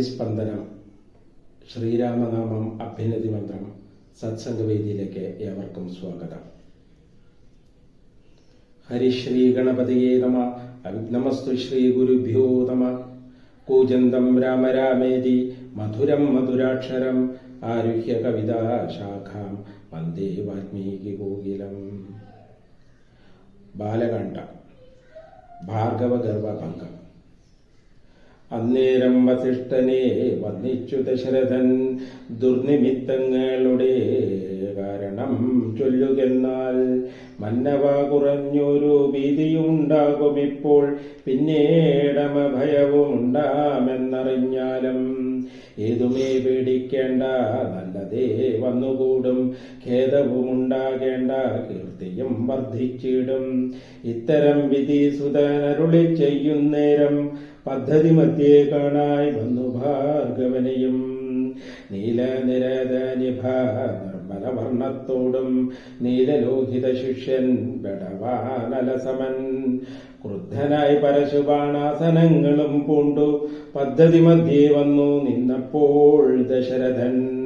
സ്പന്ദനം. ശ്രീരാമനാമം അഭ്യുന്നതി മന്ത്രം. സത്സംഗവേദിയിലേക്ക് ഏവർക്കും സ്വാഗതം. ഹരിശ്രീ ഗണപതിയേ നമ. അവിഘ്നമസ്തു ശ്രീ ഗുരുഭ്യോ നമ. കൂജന്തം രാമ രാമേതി. മധുരം മധുരാക്ഷരം. ആരുഹ്യ കവിതാ ശാഖാം. വന്ദേ വാൽമീകി കോകിലം. ബാലകാണ്ഡ. ഭാർഗവഗർഭഭംഗം അന്നേരം വസിഷ്ഠനെ വന്നിച്ചു ദശരഥൻ ദുർനിമിത്തങ്ങളുടെ കാരണം ചൊല്ലുകെന്നാൽ മന്നവ കുറഞ്ഞൊരു ഭീതിയുണ്ടാകും ഇപ്പോൾ. പിന്നെ ഭയവും ഉണ്ടാമെന്നറിഞ്ഞാലും ഏതുമേ പേടിക്കേണ്ട നല്ലതേ വന്നുകൂടും. ഖേദവും ഉണ്ടാകേണ്ട കീർത്തിയും വർദ്ധിച്ചിടും. ഇത്തരം വിധി സുതനരുളി ചെയ്യുന്നേരം പദ്ധതി മധ്യേ കാണായി വന്നു ഭാർഗവനെയും. നീലനിരതനിഭ നീലലോഹിത ശിഷ്യൻ ബടവാനലസമൻ. ക്രുദ്ധനായി പരശുബാണാസനങ്ങളും പൂണ്ടു. പദ്ധതി മധ്യേ വന്നു നിന്നപ്പോൾ ദശരഥൻ.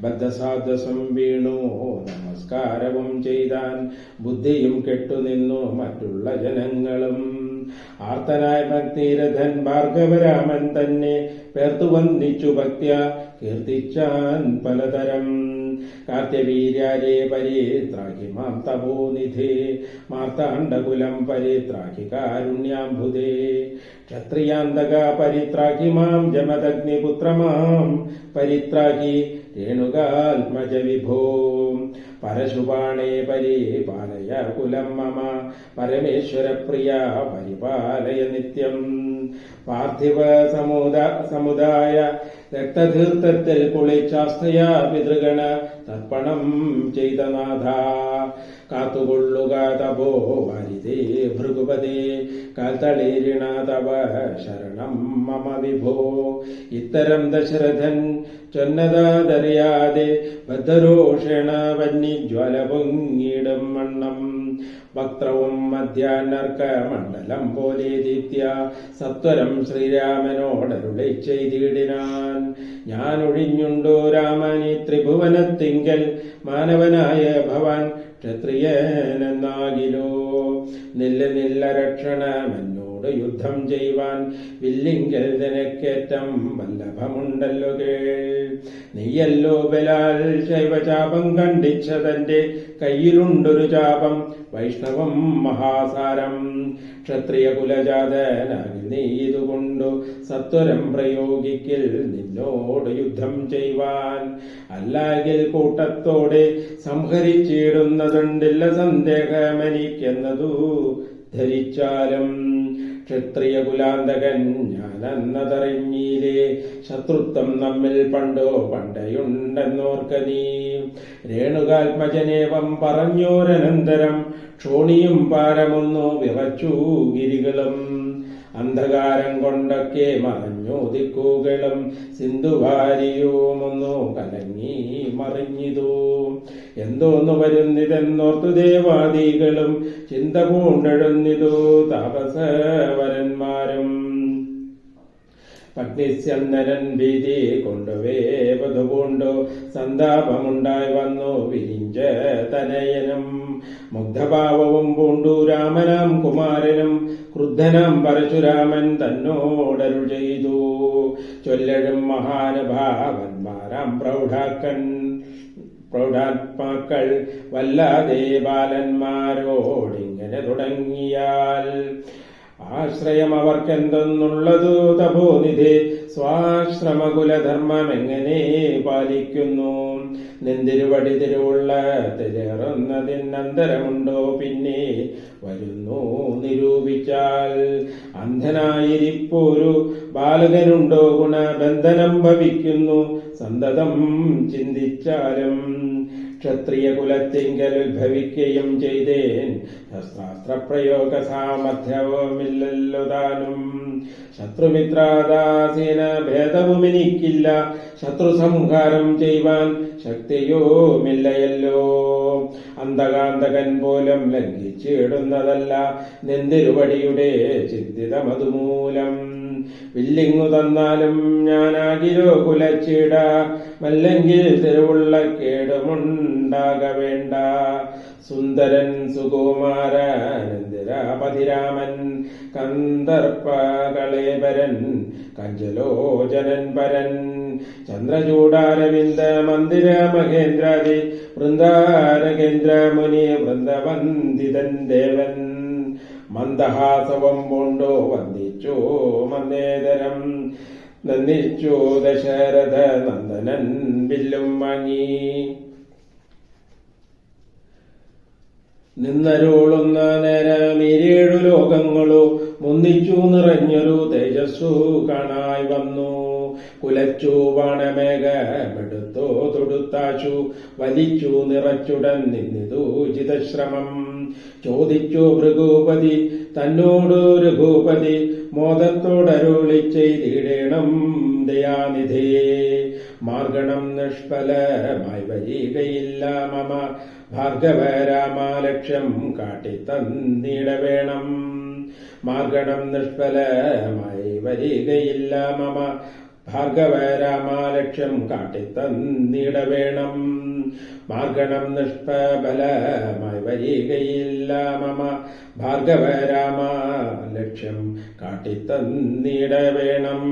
ബദ്ധസാധസം വീണു. നമസ്കാരവും ചെയ്താൻ ബുദ്ധിയും കെട്ടുനിന്നു മറ്റുള്ള ജനങ്ങളും. ആർത്തനായ ഭക്തിരഥൻ ഭാർഗവരാമൻ തന്നെ പേർത്തു വന്ദിച്ചു ഭക്ത്യ കീർത്തിച്ചാൻ പലതരം കാർത്യവീര്യാരേ പരിത്രാഹി മാം തപോനിധേ മാർത്താണ്ഡകുലം പരിത്രാഹി കാരുണ്യാംബുധേ ക്ഷത്രിയാന്തക പരിത്രാഹി മാം ജമദഗ്നിപുത്രമാം പരിത്രാഹി രേണുകാത്മജ വിഭോ പരശുപാണേ പരിപാലയ കുലം മമ. പരമേശ്വരപ്രിയ പരിപാലയ നിത്യം. പാർത്ഥിവ സമുദ സമുദായ രക്തതീർത്ഥത്തിൽ കുളിച്ചാസ്തയാ പിതൃഗണ തർപ്പണം ചെയ്ത നാഥ. കാത്തുകൊള്ളുക തപോ വാരിതേ ഭൃഗുപതേ. കാൽത്തളീരിണ തവ ശരണം മമ വിഭോ. ഇത്തരം ദശരഥൻ ചൊന്നതാതറിയാതെ ബദ്ധരോഷണ വന്യജ്വല പൊങ്ങിടും വണ്ണം വക്ത്രവും മധ്യാർക്കമണ്ഡലം പോലെ ദീപ്യ സത്വരം ശ്രീരാമനോടരുളി ചെയ്തിടിനാൻ. ഞാൻ ഒഴിഞ്ഞുണ്ടോ രാമനി ത്രിഭുവനത്തിങ്കൽ മാനവനായ ഭവാൻ ക്ഷത്രിയനെന്നാകിലോ? നില്ല നില്ല രക്ഷണമെന്നോട് യുദ്ധം ചെയ്യുവാൻ വില്ലിങ്കൽ നിനക്കേറ്റം വല്ലഭമുണ്ടല്ലോ കേൾ നീയല്ലോ ബലാൽ ശൈവചാപം കണ്ടിച്ചതന്റെ കയ്യിലുണ്ടൊരു ചാപം വൈഷ്ണവം മഹാസാരം. ക്ഷത്രിയ കുലജാതനാകി നീ ഇതുകൊണ്ടു സത്വരം പ്രയോഗിക്കിൽ നിന്നോട് യുദ്ധം ചെയ്യുവാൻ. അല്ലാകിൽ കൂട്ടത്തോടെ സംഹരിച്ചിടുന്നതുണ്ടില്ല സന്ദേഹമെനിക്കെന്നതു ധരിച്ചാലും. ക്ഷത്രിയ കുലാന്തകൻ ഞാനെന്നതറിഞ്ഞീലേ ശത്രുത്വം നമ്മിൽ പണ്ടോ പണ്ടയുണ്ടെന്നോർക്ക നീ. രേണുകാത്മജനേവം പറഞ്ഞോരനന്തരം ക്ഷോണിയും പാരമൊന്നു വിറച്ചു ഗിരികളും. അന്ധകാരം കൊണ്ടൊക്കെ മറഞ്ഞു ദിക്കുകളും സിന്ധുവാരിയുമൊന്നു കലങ്ങി മറിഞ്ഞിതു. എന്തോന്നു വരുന്നിതെന്നോർത്തു ദേവാദികളും ചിന്ത പൂണ്ടെഴുന്നിതു താപസവരന്മാരും പത്നിസ്യന്ദനൻ ഭീതി കൊണ്ടുവേപതു പൂണ്ടു. സന്താപമുണ്ടായി വന്നു വിരിഞ്ച തനയനം. മുഗ്ധഭാവവും പൂണ്ടു രാമനാം കുമാരനും. ക്രുദ്ധനാം പരശുരാമൻ തന്നോടരുൾ ചെയ്തു. ചൊല്ലഴും മഹാനുഭാവന്മാരാം പ്രൗഢാക്കൻ. പ്രൗഢാത്മാക്കൾ വല്ലാതെ ബാലന്മാരോടിങ്ങനെ തുടങ്ങിയാൽ ആശ്രയം അവർക്കെന്തെന്നുള്ളതു തപോനിധി സ്വാശ്രമകുലധർമ്മം എങ്ങനെ പാലിക്കുന്നു? നെന്തിരുവടി തിരുവുള്ള തിരേറുന്നതിനന്തരമുണ്ടോ പിന്നെ? വരുന്നു നിരൂപിച്ചാൽ അന്ധനായിരിപ്പോരു ബാലകനുണ്ടോ? ഗുണബന്ധനം ഭവിക്കുന്നു. സന്തതം ചിന്തിച്ചാലും ക്ഷത്രിയ കുലത്തിങ്കൽ ഉത്ഭവിക്കുകയും ചെയ്തേൻ. ശസ്ത്രാസ്ത്രപ്രയോഗ സാമർഥ്യവുമില്ലല്ലോ താനും ശത്രുമിത്രാദാസീന ഭേദവുമെനിക്കില്ല. ശത്രു സംഹാരം ചെയ്യുവാൻ ശക്തിയുമില്ലയല്ലോ. അന്ധകാന്തകൻ പോലും ലംഘിച്ചിടുന്നതല്ല. നെന്തിരുവടിയുടെ ചിന്തിതമതുമൂലം. വില്ലിങ്ങു തന്നാലും ഞാനാകിലോ കുലച്ചിട. മല്ലെങ്കിൽ തിരുവുള്ള കേടുമുണ്ടാക വേണ്ട സുന്ദരൻ സുകുമാരനന്ദിരാപതിരാമൻ കന്ദർപ്പകളേപരൻ കഞ്ചലോചനൻ പരൻ ചന്ദ്രചൂടാരവിന്ദ മന്ദിര മഹേന്ദ്രാദി വൃന്ദാരകേന്ദ്ര മുനി വൃന്ദവന്ദിതൻ ദേവൻ. മന്ദഹാസവം പൂണ്ടോ വന്ദിച്ചു മന്ദേതരം നന്ദിച്ചു ദശരഥ നന്ദനൻ വില്ലും വാങ്ങി. നിന്നരുളുന്ന നേരം ഇരേഴു ലോകങ്ങളോ മുന്നിച്ചു നിറഞ്ഞൊരു തേജസ്സു കാണായി വന്നു. കുലച്ചു വാണമേഘമെടുത്തോ തൊടുത്താച്ചു വലിച്ചു നിറച്ചുടൻ നിന്നിതു ചിതശ്രമം ചോദിച്ചു ഭൃഗൂപതി തന്നോട് രഘുപതി മോദത്തോടരുളി ചെയ്തിടേണം ദയാനിധേ. മാർഗണം നിഷ്ഫലമായി വരികയില്ല മമ ഭാർഗവരാമാലക്ഷ്യം മാർഗണം നിഷ്ഫലമായി വരികയില്ല മമ. ഭാർഗവ രാമാലക്ഷ്യം കാട്ടിത്തന്നിട വേണം മാർഗണം നിഷ്ഫലമായി വരികയില്ല മമ. ഭാർഗവ രാമാലക്ഷ്യം കാട്ടിത്തന്നിട വേണം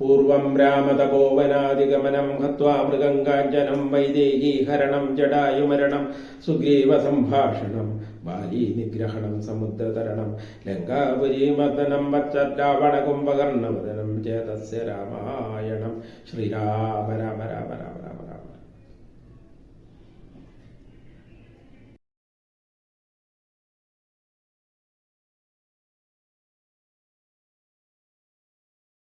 പൂർവം രാമതപോവനാദിഗമനം ഹത്വാ മൃഗം കാഞ്ചനം വൈദേഹീഹരണം ജടായുമരണം സുഗ്രീവ സംഭാഷണം ബാലി നിഗ്രഹണം സമുദ്രതരണം ലങ്കാപുരീമർദ്ദനം വച്ചാവണകുംഭകർണവദനം ചേതസ്യ രാമായണം. ശ്രീരാമ രാമ രാമ രാമ രാമ രാമ